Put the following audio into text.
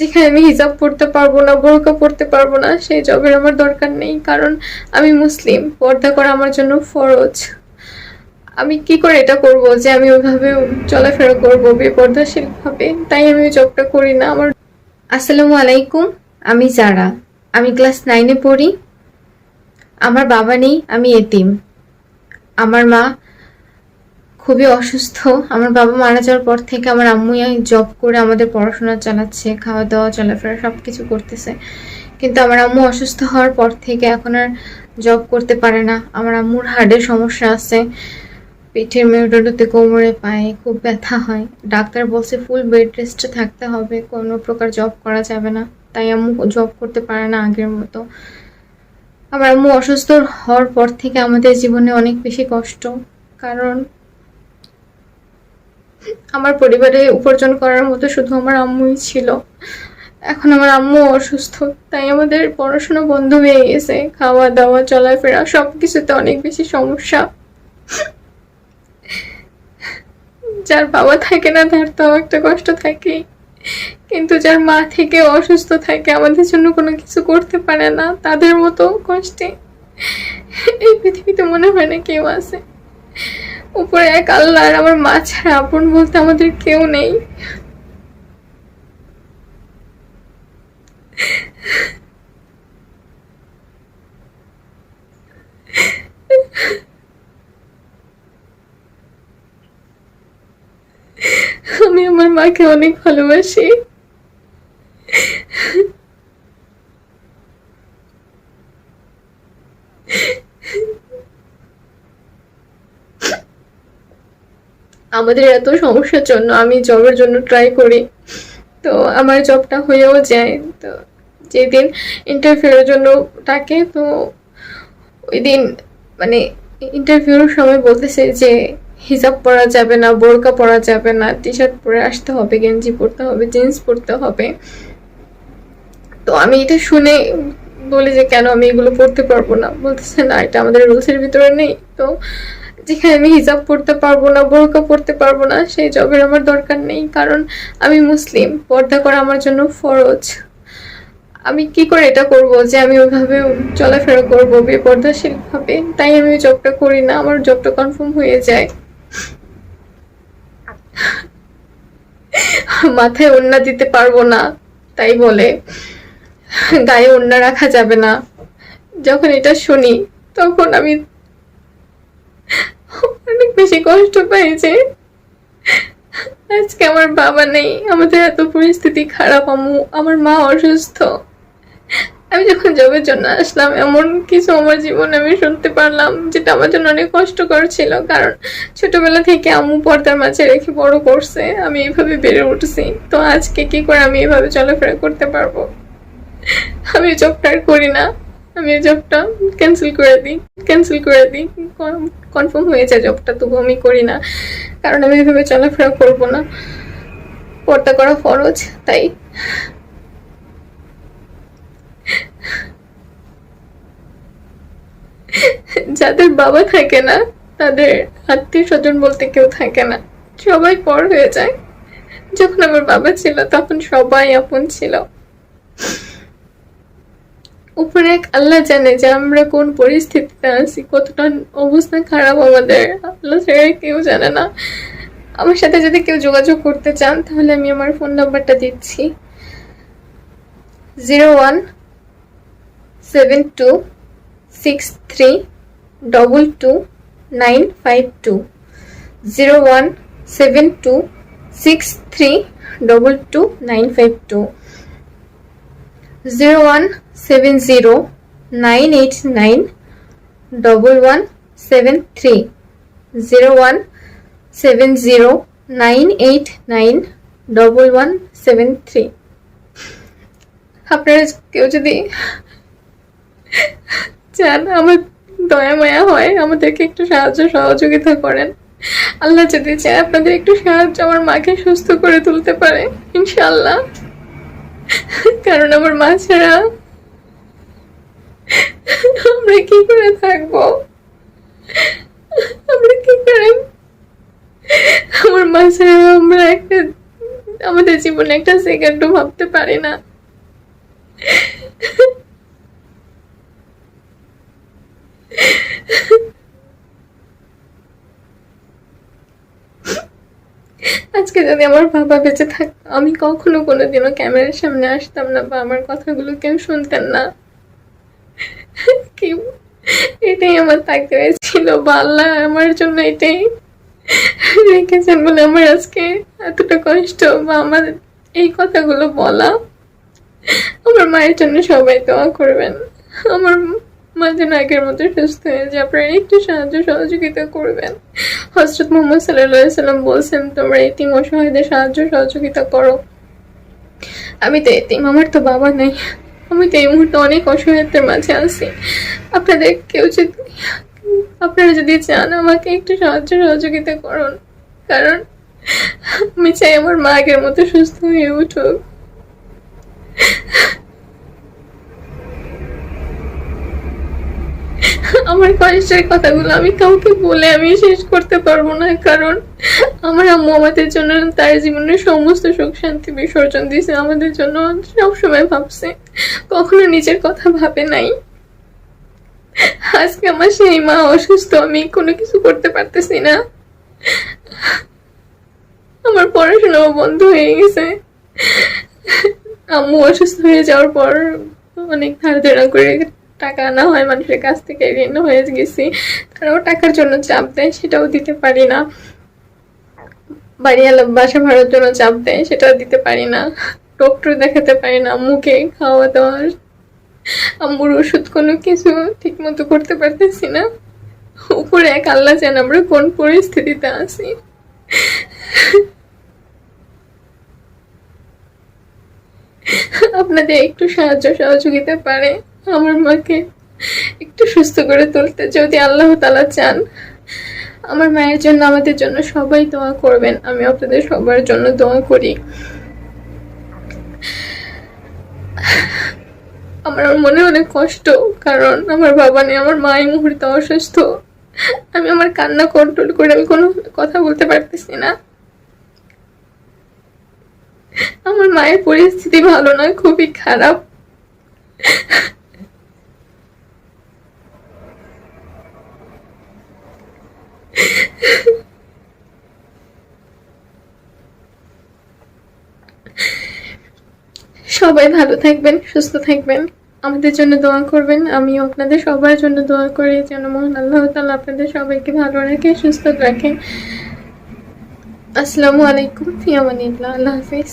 যেখানে আমি হিজাব পড়তে পারব না, বোরকা পড়তে পারব না, সেই জবের আমার দরকার নেই, কারণ আমি মুসলিম, পর্দা করা আমার জন্য ফরজ। আমি কি করে এটা করব যে আমি ওইভাবে চলাফেরা করব, বেপর্দাশীল ভাবে? তাই আমি ওই জবটা করি না, আমার আসসালামু আলাইকুম, আমি জারা আমি ক্লাস নাইনে পড়ি। আমার বাবা নেই, আমি এতিম। আমার মা খুবই অসুস্থ। আমার বাবা মারা যাওয়ার পর থেকে আমার আম্মুই জব করে আমাদের পড়াশোনা চালাচ্ছে খাওয়া দাওয়া চলাফেরা সব কিছু করতেছে। কিন্তু আমার আম্মু অসুস্থ হওয়ার পর থেকে এখন আর জব করতে পারে না। আমার আম্মুর হার্টের সমস্যা আছে। পিঠের মেরুদণ্ডতে কোমরে পায়ে খুব ব্যথা হয়। ডাক্তার বলছে ফুল বেড রেস্টে থাকতে হবে, কোনো প্রকার জব করা যাবে না। তাই আম্মু জব করতে পারে না আগের মতো। আমার আম্মু অসুস্থ হওয়ার পর থেকে আমাদের জীবনে অনেক বেশি কষ্ট। কারণ আমার পরিবারে উপার্জন করার মতো শুধু আমার আম্মুই ছিল। এখন আমার আম্মু অসুস্থ, তাই আমাদের পড়াশোনা বন্ধ হয়ে গেছে। খাওয়া দাওয়া, চলাফেরা সব কিছুতে অনেক বেশি সমস্যা। যার বাবা থাকে না, তার তো একটা কষ্ট থাকেই। কিন্তু যার মা থেকে অসুস্থ থাকে, আমাদের জন্য কোনো কিছু করতে পারে না। তাদের মতো কষ্টে এই পৃথিবীতে মনে হয় না কেউ আছে। উপরে এক আল্লাহ আর আমার মা ছাড়া আপন বলতে আমাদের কেউ নেই। আমি আমার মাকে অনেক ভালোবাসি। আমাদের এত সমস্যার জন্য আমি জবের জন্য ট্রাই করি। তো আমার জবটা হয়েও যায়। তো যেদিন ইন্টারভিউর জন্য ডাকে, তো ওই দিন মানে ইন্টারভিউর সময় বলতেছে যে, হিজাব পরা যাবে না, বোরকা পরা যাবে না টি শার্ট পরে আসতে হবে, গেঞ্জি পরতে হবে জিন্স পরতে হবে। তো আমি এটা শুনে বলি যে, কেন আমি এগুলো পড়তে পারব না? বলতেছে, না, এটা আমাদের রুলসের ভিতরে নেই। তো যেখানে আমি হিজাব পড়তে পারব না, বোরকা পড়তে পারব না, সেই জবের আমার দরকার নেই, কারণ আমি মুসলিম, পর্দা করা আমার জন্য ফরজ। আমি কি করে এটা করব যে আমি ওইভাবে চলাফেরা করব বেপর্দাশীল ভাবে? তাই আমি ওই জবটা করি না, আমার জবটা কনফার্ম হয়ে যায়। মাথায় ওন্না দিতে পারব না, তাই বলে। গায়ে ওন্না রাখা যাবে না। যখন এটা শুনি, তখন আমি অনেক বেশি কষ্ট পাই যে আজকে আমার বাবা নেই, আমাদের এত পরিস্থিতি খারাপ আমু আমার মা অসুস্থ। আমি যখন জবের জন্য আসলাম, এমন কিছু আমার জীবনে আমি শুনতে পারলাম যেটা আমার জন্য অনেক কষ্টকর ছিল। কারণ ছোটবেলা থেকে আম্মু পর্দার মাঝে রেখে বড় করছে, আমি এইভাবে বেড়ে উঠছি। তো আজকে কি করে আমি এভাবে চলাফেরা করতে পারব? আমি জবটা আর করি না। আমি এই জবটা ক্যান্সেল করে দিই ক্যান্সেল করে দিই। কনফার্ম হয়ে যায় জবটা তবু আমি করি না। কারণ আমি এইভাবে চলাফেরা করব না। পর্দা করা ফরজ, তাই। যাদের বাবা থাকে না, তাদের আত্মীয় স্বজন বলতে কেউ থাকে না। সবাই পর হয়ে যায়। যখন আমার বাবা ছিল, তখন সবাই আপন ছিল। উপরে এক আল্লাহ জানে যে আমরা কোন পরিস্থিতিতে আছি, কতটা অবস্থা খারাপ আমাদের। আল্লাহ ছাড়া কেউ জানে না। আমার সাথে যদি কেউ যোগাযোগ করতে চান, তাহলে আমি আমার ফোন নাম্বারটা দিচ্ছি। Zero one seven two six three double two nine five two. Zero one seven two six three double two nine five two. Zero one seven zero nine eight nine double one seven three zero one seven zero nine eight nine double one seven three আপনারা কেউ যদি চান, আমার দয়া মায়া হয়, আমাদেরকে একটু সাহায্য সহযোগিতা করেন। আল্লাহ যদি চায়, আপনাদের একটু সাহায্য আমার মাকে সুস্থ করে তুলতে পারে ইনশাল্লাহ কারণ আমার মা ছাড়া আমরা কি করে থাকব? আমরা কি করে? আমার মা ছাড়া আমরা একটা, আমাদের জীবনে একটা সেকেন্ডও ভাবতে পারি না। আজকে যদি আমার বাবা বেঁচে থাকতো আমি কখনো কোনোদিনও ক্যামেরার সামনে আসতাম না বা আমার কথাগুলো কেউ শুনতেন না। এটাই আমার থাকতে হয়েছিল বা আল্লাহ আমার জন্য এটাই রেখেছেন বলে আমার আজকে এতটা কষ্ট বা আমার এই কথাগুলো বলা। আমার মায়ের জন্য সবাই দোয়া করবেন। আমার মা যেন আগের মতো সুস্থ হয়ে যায় আপনারা একটু সাহায্য সহযোগিতা করবেন। হজরত মোহাম্মদ সাল্লাহ সাল্লাম বলছেন, তোমরা এতিম অসহায়দের সাহায্য সহযোগিতা করো। আমি তো এতিম, আমার তো বাবা নেই। আমি তো এই মুহূর্তে অনেক অসহায়তার মাঝে আছি। আপনাদের কেউ যদি, আপনারা যদি চান আমাকে একটু সাহায্য সহযোগিতা করুন, কারণ আমি চাই আমার মা আগের মতো সুস্থ হয়ে উঠুক। আমার কষ্টের কথাগুলো আমি কাউকে বলে আমি শেষ করতে পারব না, কারণ আমার আম্মু আমাদের জন্য তার জীবনের সমস্ত সুখ শান্তি বিসর্জন দিয়েছে, আমাদের জন্য সবসময় ভাবছে, কখনো নিজের কথা ভাবে নাই। আজকে আমার সেই মা অসুস্থ, আমি কোনো কিছু করতে পারতেছি না। আমার পড়াশোনাও বন্ধ হয়ে গেছে। আম্মু অসুস্থ হয়ে যাওয়ার পর অনেক ধার করে টাকা আনা হয় মানুষের কাছ থেকে ঋণ হয়ে গেছি। তারাও টাকার জন্য চাপ দেয়, সেটাও দিতে পারি না। বাড়িওয়ালা বাসা ভাড়ার জন্য চাপ দেয়, সেটাও দিতে পারি না। ডক্টর দেখাতে পারি না, মুখে খাওয়া দাওয়া আম্মুর ওষুধ কোনো কিছু ঠিক মতো করতে পারতেছি না। উপরে এক আল্লাহ জান আমরা কোন পরিস্থিতিতে আছি। আপনাদের একটু সাহায্য সহযোগিতা পারে। আমার মাকে একটু সুস্থ করে তুলতে যদি আল্লাহ তালা চান। আমার মায়ের জন্য, আমাদের জন্য সবাই দোয়া করবেন। আমি আপনাদের সবার জন্য দোয়া করি। আমার মনে অনেক কষ্ট, কারণ আমার বাবা নেই, আমার মা এই মুহূর্তে অসুস্থ। আমি আমার কান্না কন্ট্রোল করে আমি কোনো কথা বলতে পারতেছি না। আমার মায়ের পরিস্থিতি ভালো নয়, খুবই খারাপ। সবাই ভালো থাকবেন, সুস্থ থাকবেন। আমাদের জন্য দোয়া করবেন। আমিও আপনাদের সবার জন্য দোয়া করি, যেন মহান আল্লাহ তাআলা আপনাদের সবাইকে ভালো রাখে, সুস্থ রাখে। আসসালামু আলাইকুম, ফিয়ামানিল্লাহ, আল্লাহ হাফিজ।